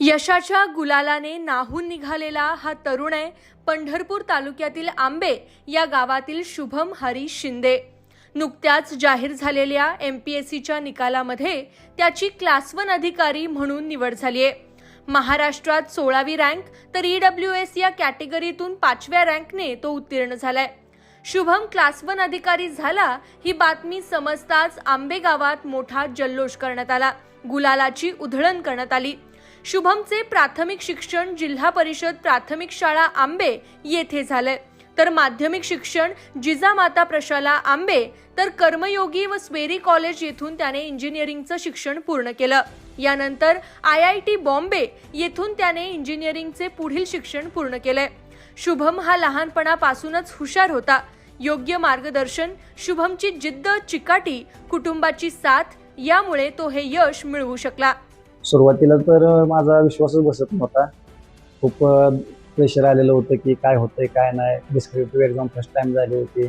यशाच्या गुलालाने नाहून निघालेला हा तरुण आहे पंढरपूर तालुक्यातील आंबे या गावातील शुभम हरी शिंदे. नुकत्याच जाहीर झालेल्या एम पी एस सीच्या निकालामध्ये त्याची क्लास वन अधिकारी म्हणून निवड झाली आहे महाराष्ट्रात सोळावी रँक तर ई डब्ल्यू एस या कॅटेगरीतून पाचव्या रँकने तो उत्तीर्ण झालाय. शुभम क्लास वन अधिकारी झाला ही बातमी समजताच आंबे गावात मोठा जल्लोष करण्यात आला. गुलालाची उधळण करण्यात आली. शुभमचे प्राथमिक शिक्षण जिल्हा परिषद प्राथमिक शाळा आंबे येथे झालंय. तर माध्यमिक शिक्षण जिजामाता प्रशाला आंबे तर कर्मयोगी व स्वेरी कॉलेज येथून त्याने इंजिनिअरिंगचं शिक्षण पूर्ण केलं. यानंतर आय आय टी बॉम्बे येथून त्याने इंजिनिअरिंगचे पुढील शिक्षण पूर्ण केलंय. शुभम हा लहानपणापासूनच हुशार होता. योग्य मार्गदर्शन शुभमची जिद्द चिकाटी कुटुंबाची साथ यामुळे तो हे यश मिळवू शकला. सुरुवातीला तर माझा विश्वासच बसत नव्हता. खूप प्रेशर आलेलं होतं की काय होतंय काय नाही. डिस्क्रिप्टिव्ह एक्झाम फर्स्ट टाइम झाली होती.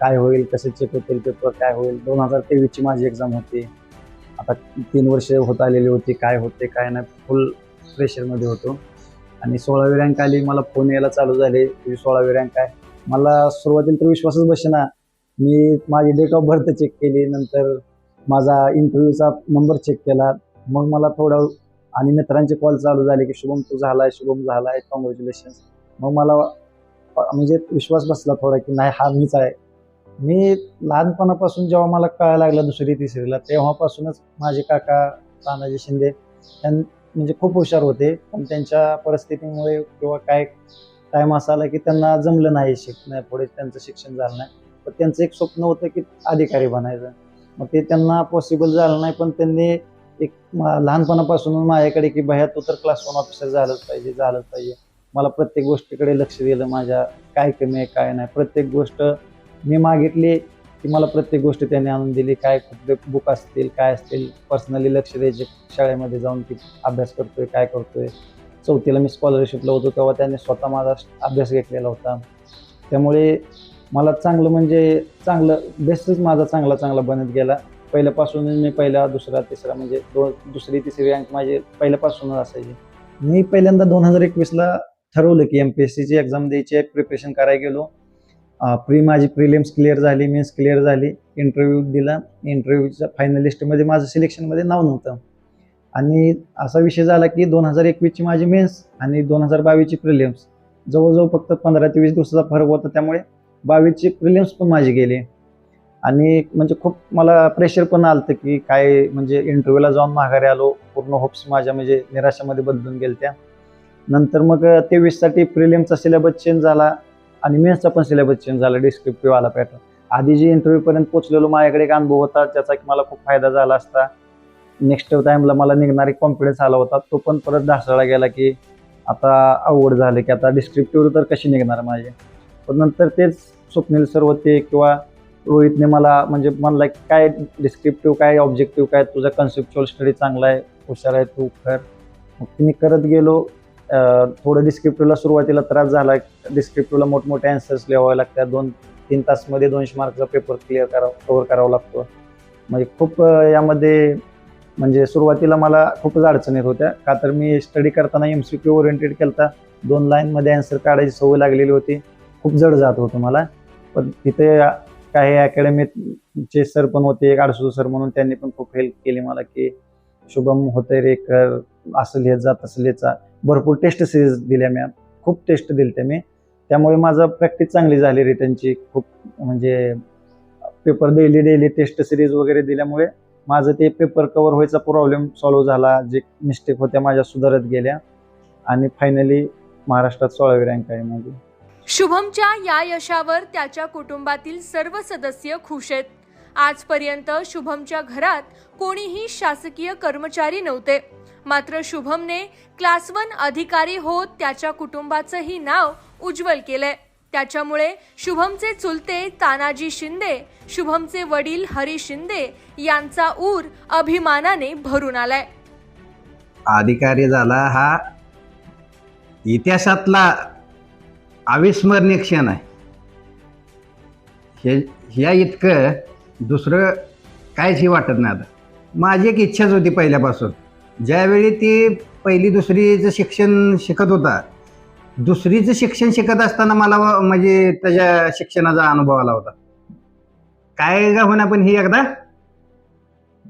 काय होईल कसे चेक होतील पेपर काय होईल? दोन हजार तेवीसची माझी एक्झाम होती. आता तीन वर्ष होत आलेली होती काय होते काय नाही फुल प्रेशरमध्ये होतो. आणि सोळावी रँक आली मला फोन यायला चालू झाले. तुझी सोळावी रँक आहे. मला सुरुवातीला तर विश्वासच बसेना. मी माझी डेट ऑफ बर्थ चेक केली. नंतर माझा इंटरव्ह्यूचा नंबर चेक केला. मग मला थोडं आणि मित्रांचे कॉल चालू झाले की शुभम तू झालाय शुभम झालाय कॉंग्रॅच्युलेशन मग मला म्हणजे विश्वास बसला थोडा की नाही हा मीच आहे. मी लहानपणापासून जेव्हा मला कळायला लागलं दुसरी तिसरीला तेव्हापासूनच माझे काका तानाजी शिंदे त्यां म्हणजे खूप हुशार होते. पण त्यांच्या परिस्थितीमुळे किंवा काय टाईम असा आला की त्यांना जमलं नाही शिकणं पुढे त्यांचं शिक्षण झालं नाही. पण त्यांचं एक स्वप्न होतं की अधिकारी बनायचं. मग ते त्यांना पॉसिबल झालं नाही पण त्यांनी एक लहानपणापासून माझ्याकडे की भया तू तर क्लास वन ऑफिसर झालंच पाहिजे झालंच पाहिजे. मला प्रत्येक गोष्टीकडे लक्ष दिलं माझ्या काय कमी आहे काय नाही. प्रत्येक गोष्ट मी मागितली की मला प्रत्येक गोष्ट त्यांनी आणून दिली. काय कुठले बुक असतील काय असतील पर्सनली लक्ष द्यायचे. शाळेमध्ये जाऊन की अभ्यास करतोय काय करतोय. चौथीला मी स्कॉलरशिपला होतो तेव्हा त्यांनी स्वतः माझा अभ्यास घेतलेला होता. त्यामुळे मला चांगलं म्हणजे चांगलं बेस्टच माझा चांगला चांगला बनत गेला. पहिल्यापासूनच मी पहिला दुसरा तिसरा म्हणजे दोन दुसरी तिसरी रँक माझे पहिल्यापासूनच असायची. मी पहिल्यांदा दोन हजार एकवीसला ठरवलं की एम पी एस सीची एक्झाम द्यायची आहे प्रिपरेशन करायला गेलो. प्री माझी प्रिलिम्स क्लिअर झाली मीन्स क्लिअर झाली. इंटरव्ह्यू दिला. इंटरव्ह्यूच्या फायनलिस्टमध्ये माझं सिलेक्शनमध्ये नाव नव्हतं. आणि असा विषय झाला की दोन हजार एकवीसची माझी मेन्स आणि दोन हजार बावीसची प्रिलिम्स जवळजवळ फक्त पंधरा ते वीस दिवसाचा फरक होता त्यामुळे बावीसची प्रिलिम्स पण माझी गेली. आणि म्हणजे खूप मला प्रेशर पण आलं की काय म्हणजे इंटरव्ह्यूला जाऊन माघारी आलो पूर्ण होप्स माझ्या म्हणजे निराशामध्ये बदलून गेल्या त्या नंतर मग तेवीससाठी प्रिलियमचा सिलेबस चेंज झाला आणि मेन्सचा पण सिलेबस चेंज झाला डिस्क्रिप्टिव्ह आला पॅटर्न आधी जे इंटरव्ह्यूपर्यंत पोचलेलो माझ्याकडे एक अनुभव होता त्याचा की मला खूप फायदा झाला असता. नेक्स्ट टाईमला मला निघणारी कॉन्फिडन्स आला होता तो पण परत ढासळला गेला की आता अवघड झालं की आता डिस्क्रिप्टिव्ह तर कशी निघणार माझे? पण नंतर तेच स्वप्नील सर होते किंवा रोहितने मला म्हणजे म्हणला की काय डिस्क्रिप्टिव्ह काय ऑब्जेक्टिव्ह काय तुझा कन्सेप्च्युअल स्टडी चांगला आहे हुशार आहे तू कर. मग मी करत गेलो. थोडं डिस्क्रिप्टिव्हला सुरुवातीला त्रास झाला. डिस्क्रिप्टिव्हला मोठमोठे अँसर्स लिहावे लागतात. दोन तीन तासमध्ये दोनशे मार्कचा पेपर क्लिअर करावं कवर करावा लागतो. म्हणजे खूप यामध्ये म्हणजे सुरुवातीला मला खूपच अडचणी येत होत्या. का तर मी स्टडी करताना एम सी क्यू ओरिएंटेड केलता. दोन लाईनमध्ये अँसर काढायची सवय लागलेली होती. खूप जड जात होतं मला. पण तिथे काही अकॅडमीचे सर पण होते एक आडसू सर म्हणून त्यांनी पण खूप हेल्प केली मला की शुभम होते रे कर असं लिहित जात असं लिहित जा. भरपूर टेस्ट सिरीज दिल्या मी खूप टेस्ट दिल्या मी. त्यामुळे माझं प्रॅक्टिस चांगली झाली रिटर्नची खूप म्हणजे paper daily daily test series वगैरे दिल्यामुळे माझं ते पेपर कवर व्हायचा प्रॉब्लेम सॉल्व्ह झाला. जे मिस्टेक होत्या माझ्या सुधारत गेल्या. आणि फायनली महाराष्ट्रात सोळावी रँक आहे माझी. शुभमच्या या यशावर त्याच्या कुटुंबातील सर्व सदस्य खुश आहेत. आजपर्यंत शुभमच्या घरात कोणीही शासकीय कर्मचारी नव्हते. मात्र शुभमने क्लास वन अधिकारी होत त्याच्या कुटुंबाचंही नाव उज्ज्वल केलंय. त्याच्यामुळे शुभमचे चुलते तानाजी शिंदे शुभमचे वडील हरी शिंदे यांचा ऊर अभिमानाने भरून आलाय. अधिकारी झाला हा इतिहासातला अविस्मरणीय क्षण आहे. हे ह्या इतकं दुसरं काहीच हे वाटत नाही आता. माझी एक इच्छाच होती पहिल्यापासून. ज्यावेळी ती पहिली दुसरीचं शिक्षण शिकत होता दुसरीचं शिक्षण शिकत असताना मला म्हणजे त्याच्या शिक्षणाचा अनुभव आला होता. काय का होणार पण ही एकदा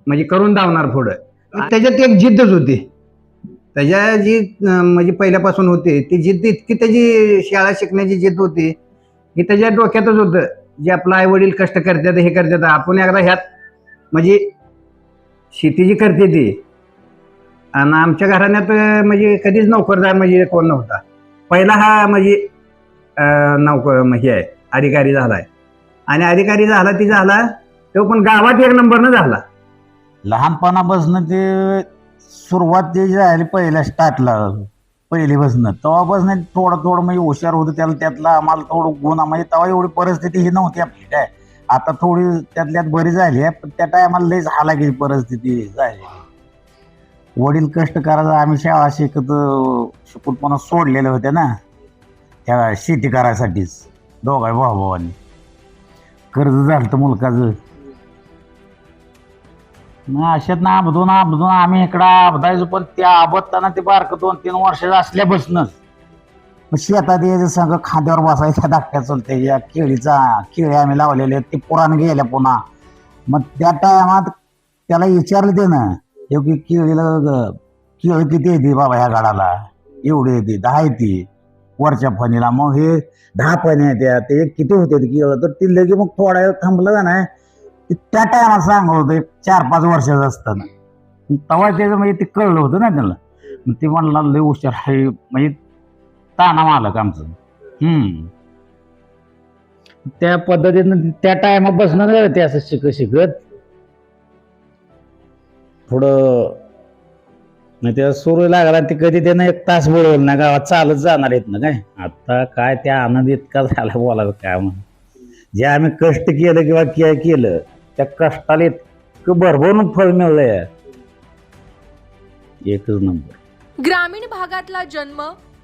म्हणजे करून धावणार पुढं. त्याच्यात एक जिद्दच होती. त्याच्या जी म्हणजे पहिल्यापासून होते ती जिद्द इतकी त्याची शाळा शिकण्याची जिद्द होती की त्याच्या डोक्यातच होतं जे आपलं आई वडील कष्ट करतात हे करतात. आपण एकदा ह्यात म्हणजे शेती जी करते ती आणि आमच्या घराण्यात म्हणजे कधीच नोकरदार म्हणजे कोण नव्हता. पहिला हा म्हणजे नौकर हे आहे अधिकारी झालाय आणि अधिकारी झाला ती झाला तो पण गावात एक नंबरनं झाला. लहानपणापासून ते सुरुवात जे झाली पहिल्या स्टार्टला पहिलीपासून तेव्हापासून थोडं थोडं म्हणजे हुशार होतं त्याला त्यातला आम्हाला थोडं गुण म्हणजे तेव्हा एवढी परिस्थिती ही नव्हती आपली काय. आता थोडी त्यातल्यात बरी झाली आहे पण त्या टायमाला लईच हालाकीची परिस्थिती झाली. वडील कष्ट करायचं आम्ही शाळा शिकत शिकून सोडलेल्या सोडलेले होते ना. त्या शेती करायसाठीच दोघा भाऊ भावांनी कर्ज झालं तर मुलकाचं. मग अशात ना आबदून आबदून आम्ही इकडं आबदायचो पण त्या आबदताना ते बारकं दोन तीन वर्षाचं असल्यापासूनच मग शेतात यायचं सगळं खांद्यावर बसायच्या धाकट्या चलते केळीचा केळी आम्ही लावलेले ते पुराण गेल्या पुन्हा. मग त्या टायमात त्याला विचारलं ते ना की केळीला ग- केळं किती येते बाबा ह्या गाडाला? एवढी येते दहा येते वरच्या फणीला. मग हे दहा फणी येत्या ते किती होते ते केळं? तर ती लगे मग थोडा वेळ थांबलं का नाही? ते त्या टायमाला सांगत होतं एक चार पाच वर्षाचं असताना तेव्हा त्याचं म्हणजे ते कळलं होतं ना त्याला. मग ते म्हणला लय हुशार आहे. म्हणजे ताना मालक आमचं. हम्म. त्या पद्धतीनं त्या टायमात बसणार ते असं शिकत शिकत. थोडं नाही त्या सुरू लागला ते कधी त्यानं एक तास बोलवलं ना गावात चालत जाणार आहेत ना काय? आता काय त्या आनंद इतका झाला बोलायचं काय म्हणून जे आम्ही कष्ट केलं किंवा काय केलं त्या कष्टाला इतकं भरभरून फळ मिळलंय. एकच नंबर. ग्रामीण भागातला जन्म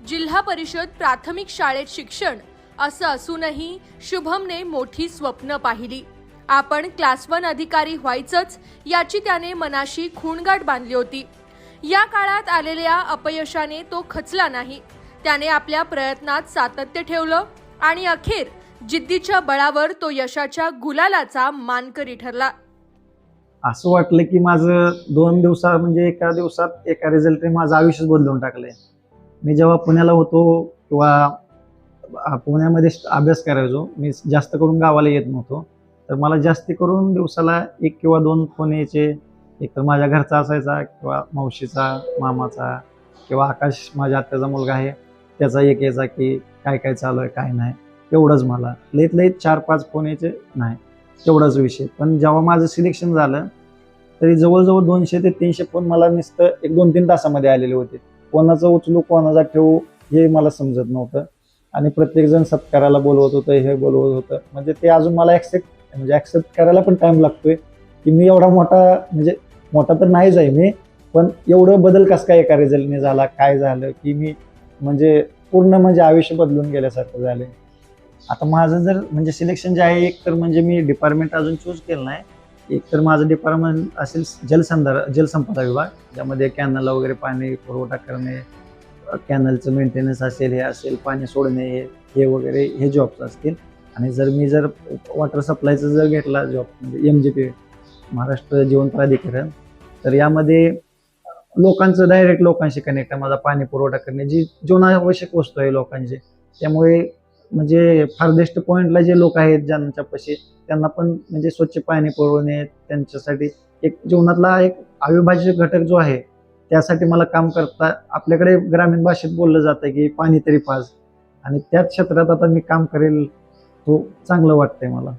जिल्हा परिषद प्राथमिक शाळेत शिक्षण असं असूनही शुभमने मोठी स्वप्न पाहिली. आपण क्लास वन अधिकारी व्हायचंच याची त्याने मनाशी खूणगाठ बांधली होती. या काळात आलेल्या अपयशाने तो खचला नाही. त्याने आपल्या प्रयत्नात सातत्य ठेवलं आणि अखेर जिद्दीच्या बळावर तो यशाच्या गुलालाचा मानकरी ठरला. असं वाटलं की माझं दोन दिवसात म्हणजे एका दिवसात एका रिझल्टने माझं आयुष्यच बदलून टाकलंय. मी जेव्हा पुण्याला होतो किंवा पुण्यामध्ये अभ्यास करायचो मी जास्त करून गावाला येत नव्हतो. तर मला जास्ती करून दिवसाला एक किंवा दोन फोन यायचे. एक तर माझ्या घरचा असायचा किंवा मावशीचा मामाचा किंवा आकाश माझ्या आत्याचा मुलगा आहे. त्याचा एक यायचा की काय काय चालू आहे काय नाही. एवढंच मला. लईत लईत चार पाच फोन यायचे. नाही तेवढाच विषय. पण जेव्हा माझं सिलेक्शन झालं तरी जवळजवळ दोनशे ते तीनशे फोन मला नुसतं एक दोन तीन तासामध्ये आलेले होते. कोणाचं उचलू कोणाचा ठेवू हे मला समजत नव्हतं. आणि प्रत्येकजण सत्काराला बोलवत होतं हे बोलवत होतं. म्हणजे ते अजून मला ॲक्सेप्ट म्हणजे ॲक्सेप्ट करायला पण टाईम लागतोय. की मी एवढा मोठा म्हणजे मोठा तर नाहीच आहे मी पण एवढं बदल कसं काय एका रिझल्टने झाला काय झालं की मी म्हणजे पूर्ण म्हणजे आयुष्य बदलून गेल्यासारखं झालं आता माझं जर म्हणजे सिलेक्शन जे आहे एक तर म्हणजे मी डिपार्टमेंट अजून चूज केलं नाही. एक तर माझं डिपार्टमेंट असेल जलसंधार जलसंपदा विभाग. ज्यामध्ये कॅनलला वगैरे पाणी पुरवठा करणे कॅनलचं मेंटेनन्स असेल हे असेल पाणी सोडणे हे हे वगैरे हे जॉब्स असतील. आणि जर मी जर वॉटर सप्लायचा जर घेतला जॉब म्हणजे M G P Maharashtra Jeevan Pradhikaran तर यामध्ये लोकांचं डायरेक्ट लोकांशी कनेक्ट आहे. माझा पाणी पुरवठा करणे जी जीवनावश्यक वस्तू आहे लोकांची त्यामुळे म्हणजे फारदेस्ट पॉईंटला जे लोक आहेत ज्यांच्यापाशी त्यांना पण म्हणजे स्वच्छ पाणी पुरवणे त्यांच्यासाठी एक जीवनातला एक अविभाज्य घटक जो आहे त्यासाठी मला काम करता आपल्याकडे ग्रामीण भाषेत बोललं जातं की पाणी तरी पाज. आणि त्याच क्षेत्रात आता मी काम करेल तो चांगलं वाटतंय मला.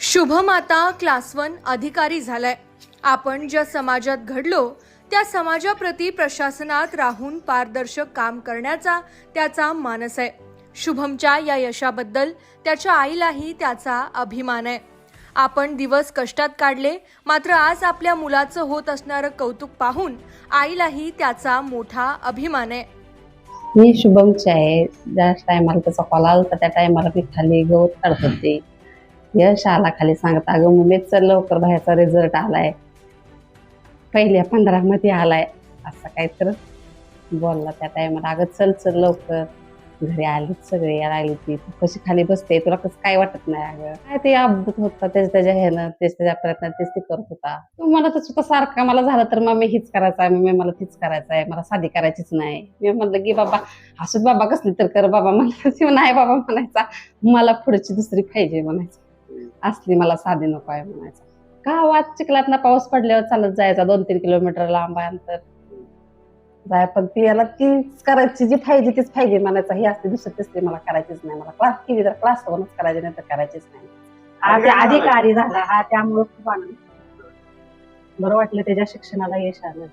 शुभमाता क्लास वन अधिकारी झालाय. आपण ज्या समाजात घडलो त्या समाजाप्रती प्रशासनात राहून पारदर्शक काम करण्याचा त्याचा मानस आहे. शुभमच्या या यशाबद्दल त्याच्या आईलाही त्याचा अभिमान आहे. आपण दिवस कष्टात काढले मात्र आज आपल्या मुलाचं होत असणारं कौतुक पाहून आईलाही त्याचा मोठा अभिमान आहे. मी शुभमची आहे. ज्या टायमाला त्याचा कॉल आला होता त्या टायमाला मी खाली गवत काढत होते. यश आला खाली सांगत अगं मुलीच चल लवकर बाहेरचा रिझल्ट आलाय. पहिल्या पंधरामध्ये आलाय. असं काहीतरी तर बोलला त्या टायमाला. अगं चल चल लवकर. घरी आलीत सगळे यायला आली ती. तू कशी खाली बसते तुला कसं काय वाटत नाही अगं? काय ते अपडेट होता त्याच्या त्याच्या ह्यानं तेच त्याच्या प्रयत्नात तेच ते करत होता. मला तर स्वतः सारखा मला झालं तर मग मी हीच करायचं आहे मग मला तीच करायचं आहे मला साधी करायचीच नाही. मी म्हणलं की बाबा हसूत बाबा कसली तर कर बाबा म्हणलं नाही बाबा म्हणायचा. मला पुढची दुसरी पाहिजे म्हणायचं. असली मला साधी नको आहे म्हणायचं. गावात चिखलात ना पाऊस पडल्यावर चालत जायचा दोन तीन किलोमीटर लांब आहे अंतर. जाय पण ती याला तीच करायची जी पाहिजे तीच पाहिजे म्हणायचं. ही असते दुसरी तिसरी मला करायचीच नाही. मला क्लास केली तर क्लास करूनच करायची नाही तर करायचीच नाही. आज अधिकारी झाला. हा त्यामुळे खूप आनंद बरं वाटलं त्याच्या शिक्षणाला यश आलं.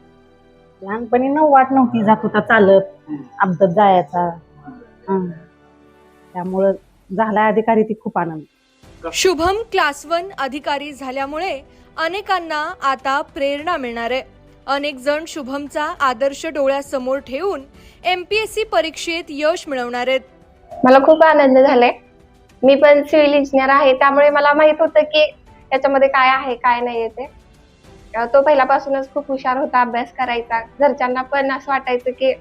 लहानपणी नऊ वाट नव्हती जात होता चालत. अपघात जायचा. त्यामुळं झाला अधिकारी ती खूप आनंद. शुभम क्लास वन अधिकारी झाल्यामुळे अनेकांना आता प्रेरणा मिळणार आहे. अनेक जण शुभमचा आदर्श डोळ्यासमोर ठेवून एम पी एस सी परीक्षेत यश मिळवणार आहेत. मला खूप आनंद झालाय. मी पण सिव्हिल इंजिनियर आहे त्यामुळे मला माहीत होतं की याच्यामध्ये काय आहे काय नाही ते. तो पहिल्यापासूनच खूप हुशार होता अभ्यास करायचा. घरच्यांना पण असं वाटायचं की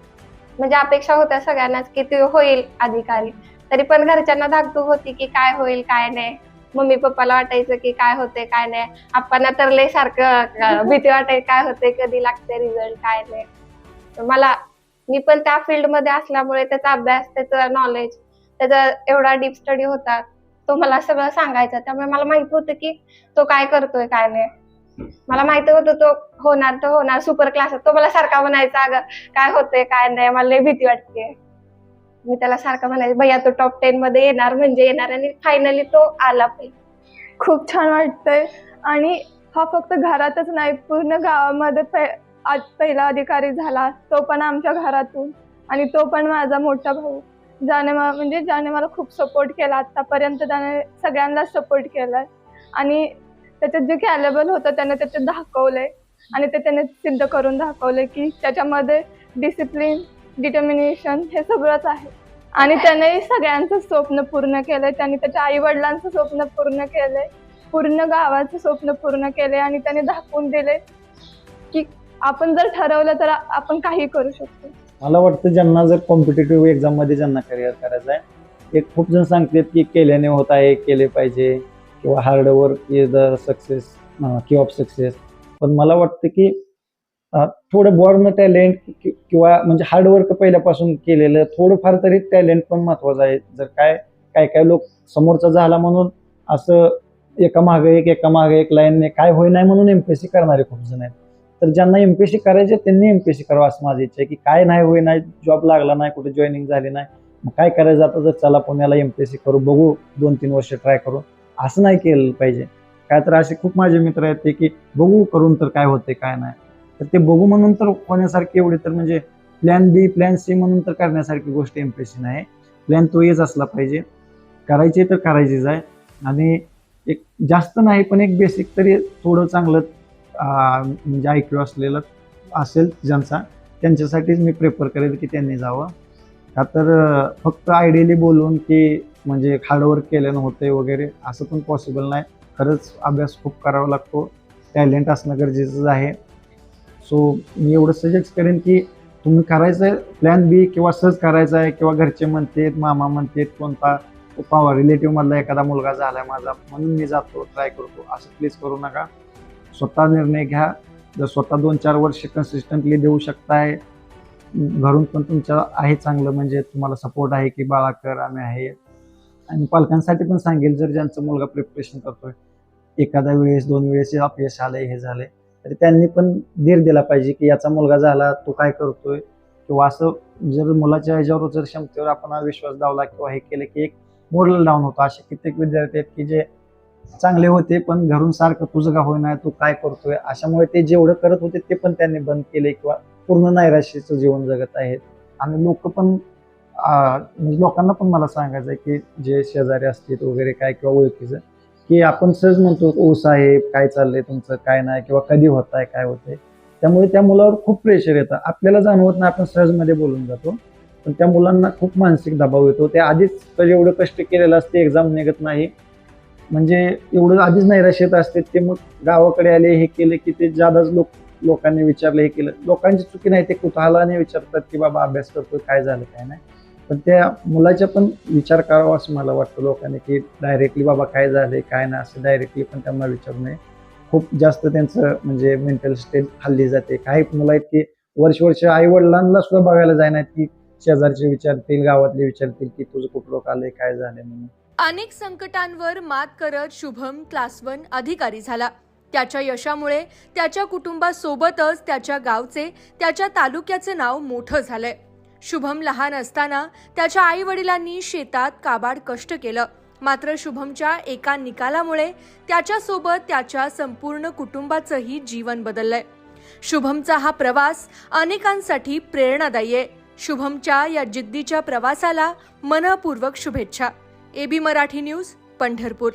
म्हणजे अपेक्षा होत्या सगळ्यांनाच की ते होईल अधिकारी. तरी पण घरच्यांना धाकधूक होती की काय होईल काय नाही. मम्मी पप्पाला वाटायचं की काय होते काय नाही. आप्पांना तर लय सारखं भीती वाटायची काय होते कधी लागते रिझल्ट काय नाही. मला मी पण त्या फील्डमध्ये असल्यामुळे त्याचा अभ्यास त्याचं नॉलेज त्याचा एवढा डीप स्टडी होता तो मला सगळं सांगायचा. त्यामुळे मला माहीत होतं की तो काय करतोय काय नाही. मला माहीत होतं तो होणार तर होणार सुपर क्लास तो मला सारखा म्हणायचा अगं काय होतंय काय नाही मला भीती वाटते मी त्याला सारखं म्हणायचं भैया तो टॉप टेन मध्ये येणार म्हणजे येणार आणि फायनली तो आला पण. खूप छान वाटतंय. आणि हा फक्त घरातच नाही पूर्ण गावामध्ये पहि- आज पहिला अधिकारी झाला. तो पण आमच्या घरातून आणि तो पण माझा मोठा भाऊ. ज्याने मा- म्हणजे ज्याने मला खूप सपोर्ट केला. आतापर्यंत त्याने सगळ्यांना सपोर्ट केलाय. आणि त्याच्यात जे कॅलेबल होतं त्याने त्याच्यात दाखवलंय. आणि ते त्याने सिद्ध करून दाखवलंय की त्याच्यामध्ये डिसिप्लिन डिटर्मिनेशन हे सगळंच आहे. आणि त्याने सगळ्यांचं स्वप्न पूर्ण केलंय. त्यांनी त्याच्या आई वडिलांचं स्वप्न पूर्ण केलंय. पूर्ण गावाचं स्वप्न पूर्ण केलंय आणि त्याने दाखवून दिले की आपण जर ठरवलं तर आपण काही करू शकतो. मला वाटतं ज्यांना जर कॉम्पिटेटिव्ह एक्झाममध्ये ज्यांना करिअर करायचं आहे एक खूप जण सांगतात की केल्याने होत आहे केले पाहिजे किंवा hard work is the success key of success पण मला वाटतं की थोडं बॉर्न टॅलेंट किंवा म्हणजे हार्डवर्क पहिल्यापासून केलेलं थोडंफार तरी टॅलेंट पण महत्वाचं आहे. जर काय काय काय लोक समोरचा झाला म्हणून असं एका मागे एक एका मागे एक लाईनने काय होई नाही म्हणून एमपीएससी करणारे खूप जण आहेत. तर ज्यांना एमपीएससी करायचे त्यांनी एमपीएससी करावं असं माझी इच्छा आहे की काय नाही होई नाही जॉब लागला नाही कुठे जॉईनिंग झाली नाही मग काय करायचं आता जर चला पुण्याला एमपीएससी करू बघू दोन तीन वर्ष ट्राय करू. असं नाही केलं पाहिजे. काय तर असे खूप माझे मित्र आहेत ते की बघू करून तर काय होते काय नाही. तर ते बघू म्हणून तर होण्यासारखी एवढी तर म्हणजे प्लॅन बी प्लॅन सी म्हणून तर करण्यासारखी गोष्ट इम्प्रेशन आहे. प्लॅन तो येच असला पाहिजे. करायची तर करायचीच आहे. आणि एक जास्त नाही पण एक बेसिक तरी थोडं चांगलं म्हणजे ऐकलं असलेलं असेल ज्यांचा त्यांच्यासाठीच मी प्रेफर करेल की त्यांनी जावं. का तर फक्त आयडियली बोलून की म्हणजे हार्डवर्क केल्यानं होते वगैरे असं पण पॉसिबल नाही. खरंच अभ्यास खूप करावा लागतो. टॅलेंट असणं गरजेचंच आहे. सो मी एवढं सजेस्ट करेन की तुम्ही करायचं आहे प्लॅन बी किंवा सहज करायचा आहे किंवा घरचे म्हणतेत मामा म्हणतेत कोणता पावा रिलेटिव्ह मधला एखादा मुलगा झालाय माझा म्हणून मी जातो ट्राय करतो. असं प्लीज करू नका. स्वतः निर्णय घ्या. जर स्वतः दोन चार वर्ष कन्सिस्टंटली देऊ शकताय घरून पण तुमच्या आहे चांगलं म्हणजे तुम्हाला सपोर्ट आहे की बाळा कर आम्ही आहे. आणि पालकांसाठी पण सांगेल जर ज्यांचा मुलगा प्रिपरेशन करतोय एखाद्या वेळेस दोन वेळेस अपयश आलंय हे झालंय. तर त्यांनी पण धीर दिला पाहिजे की याचा मुलगा झाला तो काय करतोय? किंवा असं जर मुलाच्या ह्याच्यावर जर क्षमतेवर आपण विश्वास दावला किंवा हे केलं की एक मोरल डाऊन होतो. असे कित्येक विद्यार्थी आहेत की जे चांगले होते पण घरून सारखं तुझं का होईना तू काय करतोय? अशामुळे ते जेवढं करत होते ते पण त्यांनी बंद केले किंवा पूर्ण नैराश्याचं जीवन जगत आहेत. आणि लोक पण म्हणजे लोकांना पण मला सांगायचं आहे की जे शेजारी असतील वगैरे काय किंवा ओळखीचं की आपण सहज म्हणतो ऊस आहे काय चाललंय तुमचं? काय नाही? किंवा कधी होत आहे काय होतंय? त्यामुळे त्या मुलावर खूप प्रेशर येतं. आपल्याला जाणवत नाही आपण सहजमध्ये बोलून जातो. पण त्या मुलांना खूप मानसिक दबाव येतो. ते आधीच एवढं कष्ट केलेलं असते एक्झाम निघत नाही. म्हणजे एवढं आधीच नैराश्यत असते ते मग गावाकडे आले हे केले की ते जादाच लोक लोकांनी विचारलं हे केलं. लोकांची चुकी नाही ते कुतूहलाने विचारतात की बाबा अभ्यास करतो काय झालं काय नाही? पण त्या मुलाच्या पण विचार करावा असं मला वाटतं लोकांनी की डायरेक्टली बाबा काय झाले काय नाही असं डायरेक्टली पण त्यांना विचारू नये. खूप जास्त त्यांचं म्हणजे मेंटल स्टेट खाल्ली जाते. काही मुलं आहेत की वर्ष वर्ष आई वडिलांना सुद्धा बघायला जाणार की शेजारचे विचारतील गावातले विचारतील की तुझं कुठलं आलंय काय झालंय म्हणून. अनेक संकटांवर मात करत शुभम क्लास वन अधिकारी झाला. त्याच्या यशामुळे त्याच्या कुटुंबासोबतच त्याच्या गावचे त्याच्या तालुक्याचे नाव मोठं झालंय. शुभम लहान असताना त्याच्या आई वडिलांनी शेतात काबाड कष्ट केलं. मात्र शुभमच्या एका निकालामुळे त्याच्यासोबत त्याच्या संपूर्ण कुटुंबाचंही जीवन बदललंय. शुभमचा हा प्रवास अनेकांसाठी प्रेरणादायी आहे. शुभमच्या या जिद्दीच्या प्रवासाला मनपूर्वक शुभेच्छा. AB Marathi news Pandharpur.